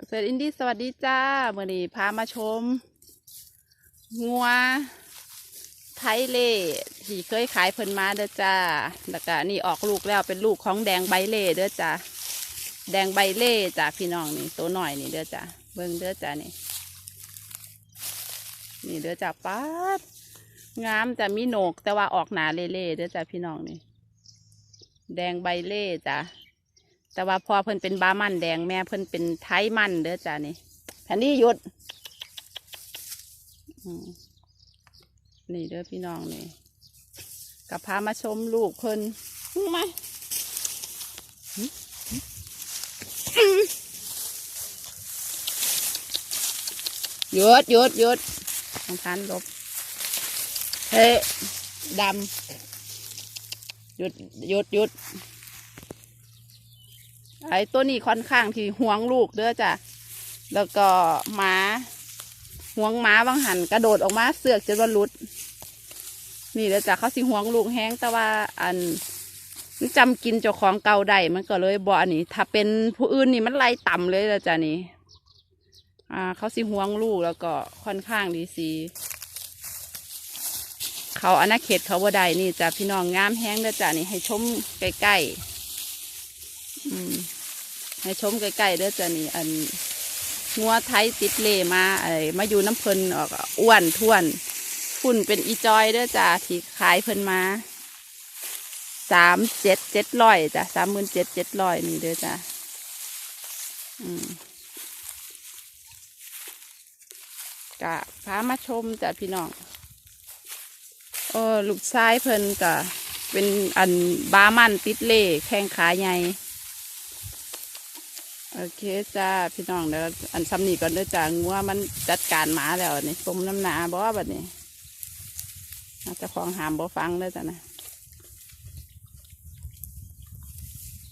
เกษตรอินดี้สวัสดีจ้าเมื่อนี้พามาชม งัว ไทยเล่ที่เคยขายเพิ่นมาเด้อจ้าแล้วก็นี่ออกลูกแล้วเป็นลูกของแดงใบเล่เด้อจ้าแดงใบเล่จ้าพี่น้องนี่ตัวหน่อยนี่เด้อจ้าเบิ่งเด้อจ้านี่ นี่เด้อจ้าป๊าดงามจะมีโหนกแต่ว่าออกหนาเล่ๆเด้อจ้าพี่น้องนี่ แดงใบเล่จ้า แต่ว่าพอเพิ่นเป็นบามันแดงแม่เพิ่นเป็นไทยมันเด้อจ้านี่แผ่นนี้หยุดอืมนี่เด้อพี่น้องนี่กับพามาชมลูกเพิ่นมาหึหึหยุดหยุดหยุดทางทานลบเฮ้ดำหยุดหยุดหยุด ไอ้ตัวนี้ค่อนข้างที่ห่วงลูกเด้อจ้ะ แล้วก็หมาห่วงหมาบางหันกระโดดออกมาเสือกจนว่าหลุด นี่เด้อจ้ะเขาสิห่วงลูกแห้งแต่ว่าอันมันจำกินเจ้าของเก่าได้มันก็เลยบ่อันนี้ ถ้าเป็นผู้อื่นนี่มันไล่ต่ำเลยเด้อจ้ะนี่ อ่า เขาสิห่วงลูกแล้วก็ค่อนข้างดีสีเขาอาณาเขตเขาบ่ได้นี่จ้ะพี่น้องงามแห้งเด้อจ้ะนี่ให้ชมใกล้ๆ ให้ชมใกล้ๆเด้อจ้ะนี่อันงัวไทยติดเลมาไอ้มาอยู่น้ำเพลินออกอ้วนท้วนฝุ่นเป็นอีจอยเด้อจ้ะที่ขายเพลินมาสามเจ็ดเจ็ดร้อยจ้ะสามหมื่นเจ็ดเจ็ดร้อยนี่เด้อจ้ะอืมกะพามาชมจ้ะพี่น้องเออลูกชายเพิ่นกะเป็นอันบามันติดเล่แข้งขาใหญ่ โอเคจ้าพี่น้องเดี๋ยวอันซ้ำนี่ก่อนเด้อจ้างัวมันจัดการหมาแล้วนี่ปมน้ำหนาบ่บัดนี้อาจจะของหามบ่ฟังเด้อจ้านะ